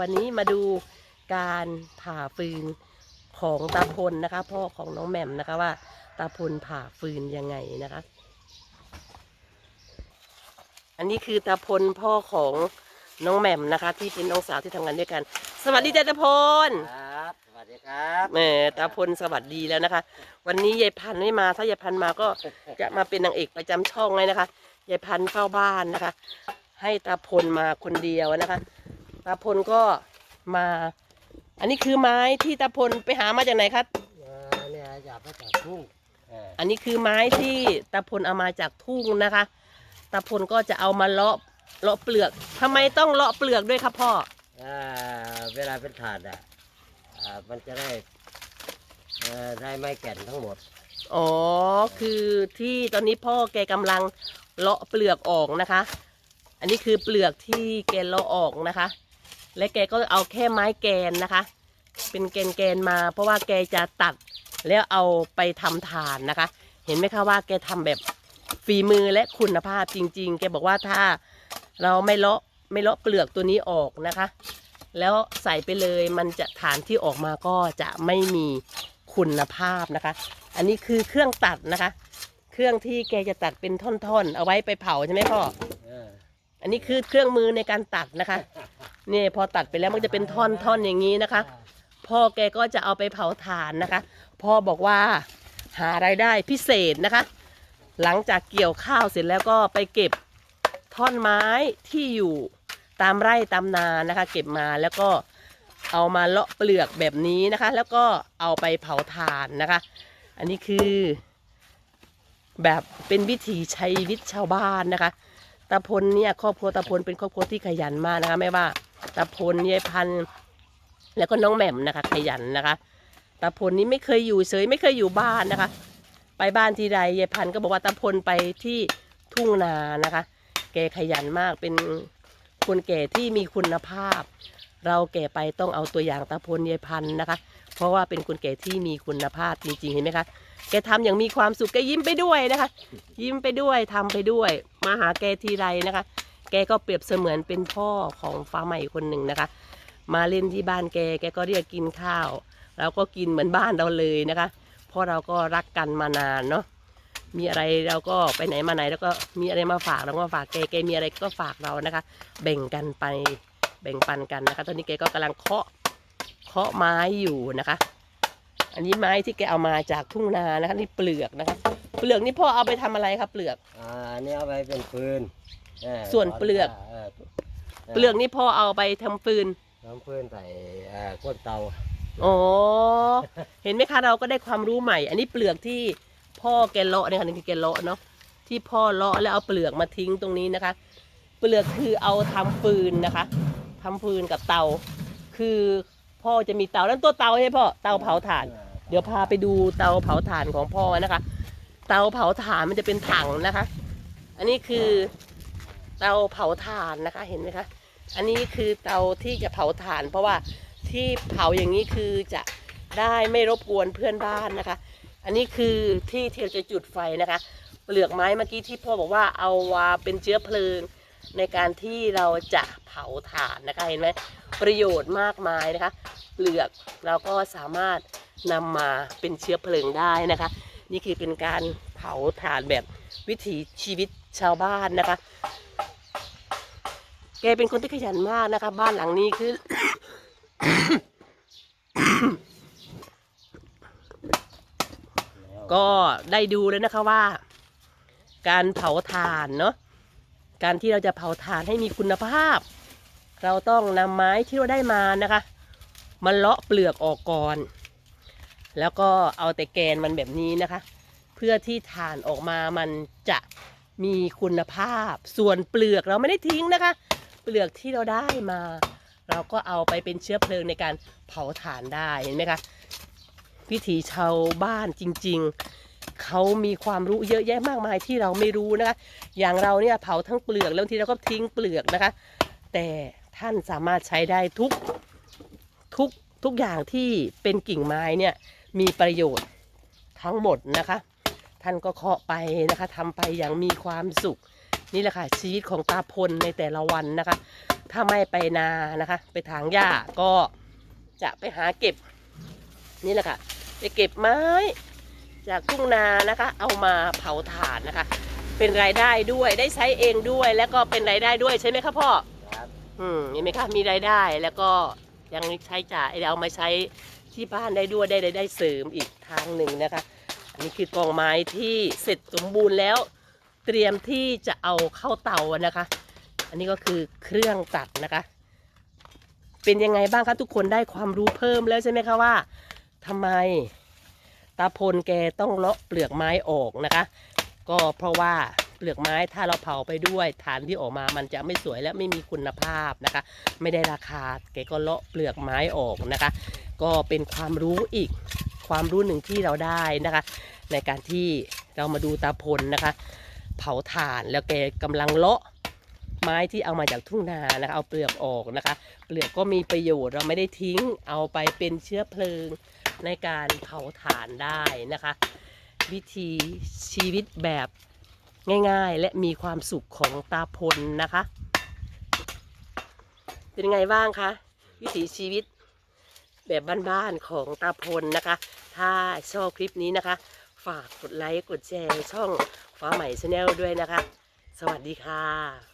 วันนี้มาดูการผ่าฟืนของตาพลนะคะ พ่อของน้องแหม่มนะคะว่าตาพลผ่าฟืนยังไงนะคะ อันนี้คือตาพลพ่อของน้องแหม่มนะคะ ที่เป็นน้องสาวที่ทำงานด้วยกัน สวัสดีจ้าตาพลครับ สวัสดีครับแหมตาพลสวัสดีแล้วนะคะ วันนี้ยายพันธุ์ไม่มา ถ้ายายพันธุ์มาก็จะมาเป็นนางเอกประจำช่องเลยนะคะยายพันธุ์เฝ้าบ้านนะคะ ให้ตาพลมาคนเดียวนะคะ ตาพลก็มา อันนี้คือไม้ที่ตาพลไปหามาจากไหนคะเอ่อเนี่ยอยากมาจากทุ่งเอออันนี้คือไม้ที่ตาพลเอามาจากทุ่งนะคะตาพลก็จะเอามาเลาะเลาะเปลือกทำไมต้องเลาะเปลือกด้วยครับพ่อเอ่อเวลาเป็นถาดอะอ่ามันจะได้เอ่อได้ไม้แก่นทั้งหมด อ๋อ คือที่ตอนนี้พ่อแกกำลังเลาะเปลือกออกนะคะ อันนี้คือเปลือกที่แกเลาะออกนะคะ และแกก็เอาแค่ไม้แกนนะคะ เป็นแกนแกนๆมา เพราะว่าแกจะตัดแล้วเอาไปทำฐานนะคะ เห็นไหมคะว่าแกทำแบบฝีมือและคุณภาพจริง ๆ แกบอกว่าถ้าเราไม่เลาะไม่เลาะเปลือกตัวนี้ออกนะคะ แล้วใส่ไปเลยมันจะฐานที่ออกมาก็จะไม่มีคุณภาพนะคะ อันนี้คือเครื่องตัดนะคะ เครื่องที่แกจะตัดเป็นท่อนๆ เอาไว้ไปเผาใช่ไหมพ่อเอออันนี้คือเครื่องมือในการตัดนะคะ นี่พอตัดไปแล้วมันจะเป็นท่อนๆอย่างนี้นะคะ พ่อแกก็จะเอาไปเผาถ่านนะคะ พ่อบอกว่าหารายได้พิเศษนะคะ หลังจากเกี่ยวข้าวเสร็จแล้วก็ไปเก็บท่อนไม้ที่อยู่ตามไร่ตามนานะคะ เก็บมาแล้วก็เอามาเลาะเปลือกแบบนี้นะคะ แล้วก็เอาไปเผาถ่านนะคะ อันนี้คือ แบบเป็นวิถีชีวิตชาวบ้านนะคะตาพลเนี่ยครอบครัวตาพลเป็นครอบครัวที่ขยันมากนะคะไม่ว่า ตาพลยายพันธ์แล้วก็น้องแหม่มนะคะ ขยันนะคะตาพลนี้ไม่เคยอยู่เฉยไม่เคยอยู่บ้านนะคะ ไปบ้านทีใดยายพันธ์ก็บอกว่าตาพลไปที่ทุ่งนานะคะ แกขยันมากเป็นคนแก่ที่มีคุณภาพ เราแก่ไปต้องเอาตัวอย่างตาพลยายพันธ์นะคะ เพราะว่าเป็นคนแก่ที่มีคุณภาพจริงๆเห็นไหมคะแกทำอย่างมีความสุขแกยิ้มไปด้วยนะคะ ยิ้มไปด้วยทำไปด้วย มาหาแกทีไรนะคะ แกก็เปรียบเสมือนเป็นพ่อของฟ้าใหม่คนหนึ่งนะคะ มาเล่นที่บ้านแกแกก็เรียกกินข้าวเราก็กินเหมือนบ้านเราเลยนะคะ เพราะเราก็รักกันมานานเนาะมีอะไรเราก็ไปไหนมาไหนแล้วก็มีอะไรมาฝากเราก็มาฝากแกแกมีอะไรก็ฝากเรานะคะ แบ่งกันไปแบ่งปันกันนะคะ ตอนนี้แกก็กำลังเคาะเคาะไม้อยู่นะคะ อันนี้ไม้ที่แกเอามาจากทุ่งนานะคะนี่เปลือกนะคะ เปลือกนี่พ่อเอาไปทำอะไรครับเปลือกอ่าอันนี้เอาไปเป็นฟืน ออส่วนเปลือกเออเปลือกนี่พ่อเอาไปทำฟืน น้ำฟืนใส่เอ่อก้นเตาอ๋อ เห็นไหมคะเราก็ได้ความรู้ใหม่ อันนี้เปลือกที่พ่อแกเลาะเนี่ยค่ะนี่คือแกเลาะเนาะที่พ่อเลาะแล้วเอาเปลือกมาทิ้งตรงนี้นะคะ เปลือกคือเอาทำฟืนนะคะทำฟืนกับเตา คือพ่อจะมีเตาแล้วตัวเตาใช่พ่อเตาเผาถ่าน เดี๋ยวพาไปดูเตาเผาถ่านของพ่อนะคะ เตาเผาถ่านมันจะเป็นถังนะคะ อันนี้คือ เตาเผาถ่านนะคะเห็นไหมคะ อันนี้คือเตาที่จะเผาถ่าน เพราะว่าที่เผาอย่างนี้คือจะได้ไม่รบกวนเพื่อนบ้านนะคะ อันนี้คือที่ที่เราจะจุดไฟนะคะ เปลือกไม้เมื่อกี้ที่พ่อบอกว่าเอามาเป็นเชื้อเพลิง ในการที่เราจะเผาถ่านนะคะเห็นไหมประโยชน์มากมายนะคะ เปลือกเราก็สามารถนำมาเป็นเชื้อเพลิงได้นะคะ นี่คือเป็นการเผาถ่านแบบวิถีชีวิตชาวบ้านนะคะ แกเป็นคนที่ขยันมากนะคะ บ้านหลังนี้คือ ก็ได้ดูแล้วนะคะว่า การเผาถ่านเนาะการที่เราจะเผาถ่านให้มีคุณภาพ เราต้องนำไม้ที่เราได้มานะคะมาเลาะเปลือกออกก่อน แล้วก็เอาแต่แกนมันแบบนี้นะคะ เพื่อที่ถ่านออกมามันจะมีคุณภาพ ส่วนเปลือกเราไม่ได้ทิ้งนะคะ เปลือกที่เราได้มา เราก็เอาไปเป็นเชื้อเพลิงในการเผาถ่านได้เห็นไหมคะวิถีชาวบ้านจริง ๆ เขามีความรู้เยอะแยะมากมายที่เราไม่รู้นะคะ อย่างเราเนี่ยเผาทั้งเปลือกแล้วบางทีเราก็ทิ้งเปลือกนะคะ แต่ท่านสามารถใช้ได้ทุกทุกทุกอย่างที่เป็นกิ่งไม้เนี่ยมีประโยชน์ทั้งหมดนะคะ ท่านก็เคาะไปนะคะทำไปอย่างมีความสุข นี่แหละค่ะชีวิตของตาพลในแต่ละวันนะคะ ถ้าไม่ไปนานะคะ ไปถางหญ้าก็จะไปหาเก็บ นี่แหละค่ะ ไปเก็บไม้ จากทุ่งนานะคะ เอามาเผาถ่านนะคะ เป็นรายได้ด้วยได้ใช้เองด้วย แล้วก็เป็นรายได้ด้วยใช่ไหมคะพ่อครับอืมเห็นไหมคะมีรายได้แล้วก็ยังใช้จ่ายเอามาใช้ที่บ้านได้ด้วยได้รายได้เสริมอีกทางหนึ่งนะคะ อันนี้คือกองไม้ที่เสร็จสมบูรณ์แล้ว เตรียมที่จะเอาเข้าเตานะคะ อันนี้ก็คือเครื่องตัดนะคะ เป็นยังไงบ้างคะทุกคนได้ความรู้เพิ่มแล้วใช่ไหมคะว่าทำไมตาพลแกต้องเลาะเปลือกไม้ออกนะคะ ก็เพราะว่าเปลือกไม้ถ้าเราเผาไปด้วยฐานที่ออกมามันจะไม่สวยและไม่มีคุณภาพนะคะ ไม่ได้ราคาแกก็เลาะเปลือกไม้ออกนะคะ ก็เป็นความรู้อีกความรู้หนึ่งที่เราได้นะคะ ในการที่เรามาดูตาพลนะคะ เผาถ่านแล้วแกกำลังเลาะไม้ที่เอามาจากทุ่งนานะคะเอาเปลือกออกนะคะ เปลือกก็มีประโยชน์เราไม่ได้ทิ้งเอาไปเป็นเชื้อเพลิงในการเผาถ่านได้นะคะ วิธีชีวิตแบบง่ายๆ และมีความสุขของตาพลนะคะ เป็นไงบ้างคะวิถีชีวิตแบบบ้านๆของตาพลนะคะ ถ้าชอบคลิปนี้นะคะ ฝากกดไลค์กดแชร์ช่อง ฟ้าใหม่ชาแนลด้วยนะคะ สวัสดีค่ะ